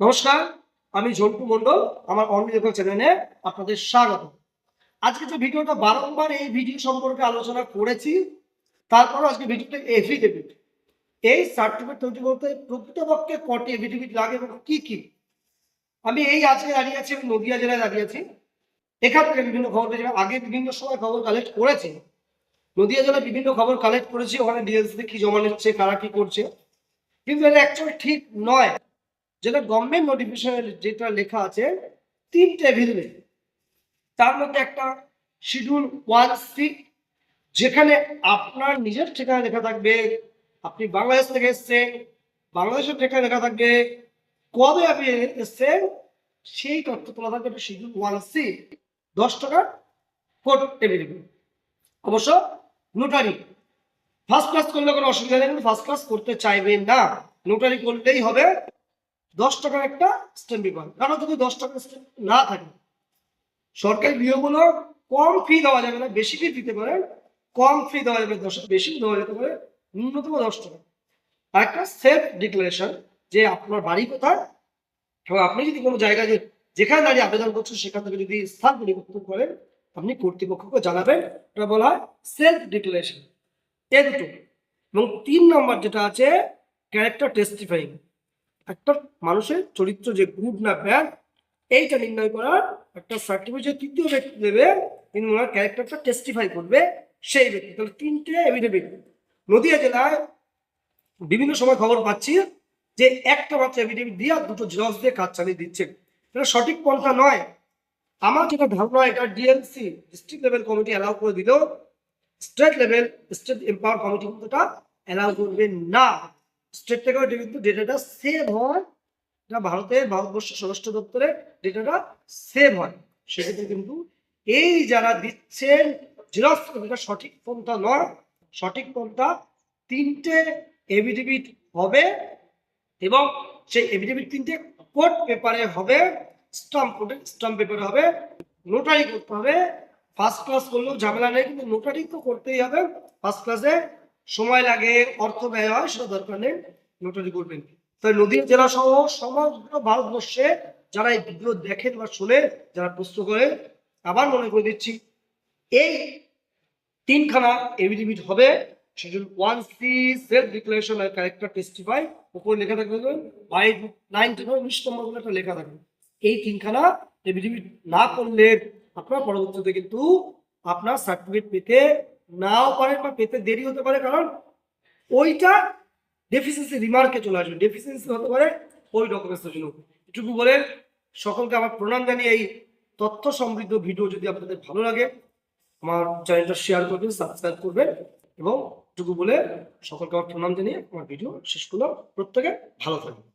নমস্কার, আমি ঝন্টু মন্ডল আমার অনলিগল চ্যানেলে আপনাদের স্বাগত। আজকে যে ভিডিওটা বারংবার এই ভিডিও সম্পর্কে আলোচনা করেছি তারপর আজকে ভিডিওটা এফিডেভিট এই সার্টিফিকেট তৈরি করতে প্রকৃতপক্ষে কটি এফিডেভিট লাগে এবং কি কি? আমি এই আজকে দাঁড়িয়ে আছি, আমি নদিয়া জেলায় দাঁড়িয়ে আছি। এখান থেকে বিভিন্ন খবর পেয়েছি আগে বিভিন্ন সময় খবর কালেক্ট করেছি। নদিয়া জেলায় বিভিন্ন খবর কালেক্ট করেছি, ওখানে ডিএলসিতে কি জমা নিচ্ছে, কারা কি করছে। কিন্তু এটা অ্যাকচুয়ালি ঠিক নয়। যেটা গভর্নমেন্ট নোটিফিকেশনে যেটা লেখা আছে, তিনটে এভিডেভিট তার মধ্যে একটা শিডিউল ওয়ান সি যেখানে আপনার নিজের ঠিকানা লেখা থাকবে, আপনি বাংলাদেশ থেকে এসছেন, বাংলাদেশের ঠিকানা লেখা থাকবে, কবে আপনি এসছেন, সেই তথ্য তোলা থাকবে একটা শিডিউল ওয়ান সি দশ টাকার কোড এভিডেভিট অবশ্য নোটারি ফার্স্ট ক্লাস করলে কোনো অসুবিধা নেই ফার্স্ট ক্লাস করতে চাইবেন না। নোটারি করলেই হবে। দশ টাকার একটা স্ট্যাম্প পেপার কারণ যদি দশ টাকার স্ট্যাম্প না থাকে, সরকারি বিয়োগগুলো কম ফি দেওয়া যাবে না, বেশি ফি দিতে পারেন কম ফি দেওয়া যাবে, দশ, বেশি দেওয়া যেতে পারে, ন্যূনতম দশ টাকা। আর একটা সেলফ ডিক্লারেশন যে আপনার বাড়ি কোথায়, এবং আপনি যদি কোনো জায়গায় যেখানে দাঁড়িয়ে আবেদন করছেন, সেখান থেকে যদি স্থান পরিবর্তন করেন, আপনি কর্তৃপক্ষকে জানাবেন, এটা বলা হয় সেলফ ডিক্লারেশন এ দুটো। এবং তিন নম্বর যেটা আছে ক্যারেক্টার টেস্টিফাইং একটা মানুষের চরিত্র যে গুড না ব্যাড, এইটা নির্ণয় করার একটা সার্টিফিকেট তৃতীয় ব্যক্তি দেবে, তিনি ওনার ক্যারেক্টারটা টেস্টিফাই করবে, সেই ব্যক্তি। তাহলে তিনটে এভিডেভিট নদিয়া জেলায় বিভিন্ন সময় খবর পাচ্ছি যে একটা মাত্র এভিডেভিট দিয়ে আর দুটো জজ দিয়ে কাজ চালিয়ে দিচ্ছেন। এটা সঠিক পন্থা নয়। আমার যেটা ধারণা, এটা DLC district level committee allow করে দিলেও state level state empower committee কিন্তু এটা অ্যালাউ করবে না। স্টেট থেকে কিন্তু ডেটাটা সেভ হয়। এটা ভারতের ভারতবর্ষ স্বরাষ্ট্র দপ্তরে ডেটাটা সেভ হয়। সেক্ষেত্রে কিন্তু এই যারা দিচ্ছেন জেরক্স সঠিক পন্থা নয়। সঠিক পন্থা তিনটে এভিডেভিট হবে এবং সেই এভিডেভিট তিনটে কোর্ট পেপারে হবে স্টাম্প স্টাম্প পেপারে হবে নোটারি করতে হবে। ফার্স্ট ক্লাস করলেও ঝামেলা নেই, কিন্তু নোটারি তো করতেই হবে। ফার্স্ট ক্লাসে সময় লাগে, অর্থ ব্যয় হয়, সেটা দরকার নেই নোটারি করবেন। তাই নদীয়া জেলা সহ সমগ্র ভারতবর্ষে যারা এই ভিডিও দেখেন বা শোনে, যারা প্রশ্ন করে আবার মনে করে দিচ্ছি, এই তিনখানা এভিডেভিট হবে schedule one C self declaration আর ক্যারেক্টার টেস্টিফাই উপরে লেখা থাকবে বাই নাইন উনিশ নম্বর বলে একটা লেখা থাকবে। এই তিনখানা এভিডেভিট না করলে আপনার পরবর্তীতে কিন্তু আপনার সার্টিফিকেট পেতে নাও পারেন বা পেতে দেরি হতে পারে, কারণ ওইটা ডেফিসিয়েন্সি রিমার্কে চলে আসবে। ডেফিসিয়েন্সি হতে পারে ওই ডকুমেন্টসের জন্য। এটুকু বলে সকলকে আমার প্রণাম জানিয়ে এই তথ্য সমৃদ্ধ ভিডিও যদি আপনাদের ভালো লাগে, আমার চ্যানেলটা শেয়ার করবেন সাবস্ক্রাইব করবেন এবং এটুকু বলে সকলকে আমার প্রণাম জানিয়ে আমার ভিডিও শেষ করলাম। প্রত্যেকে ভালো থাকবেন।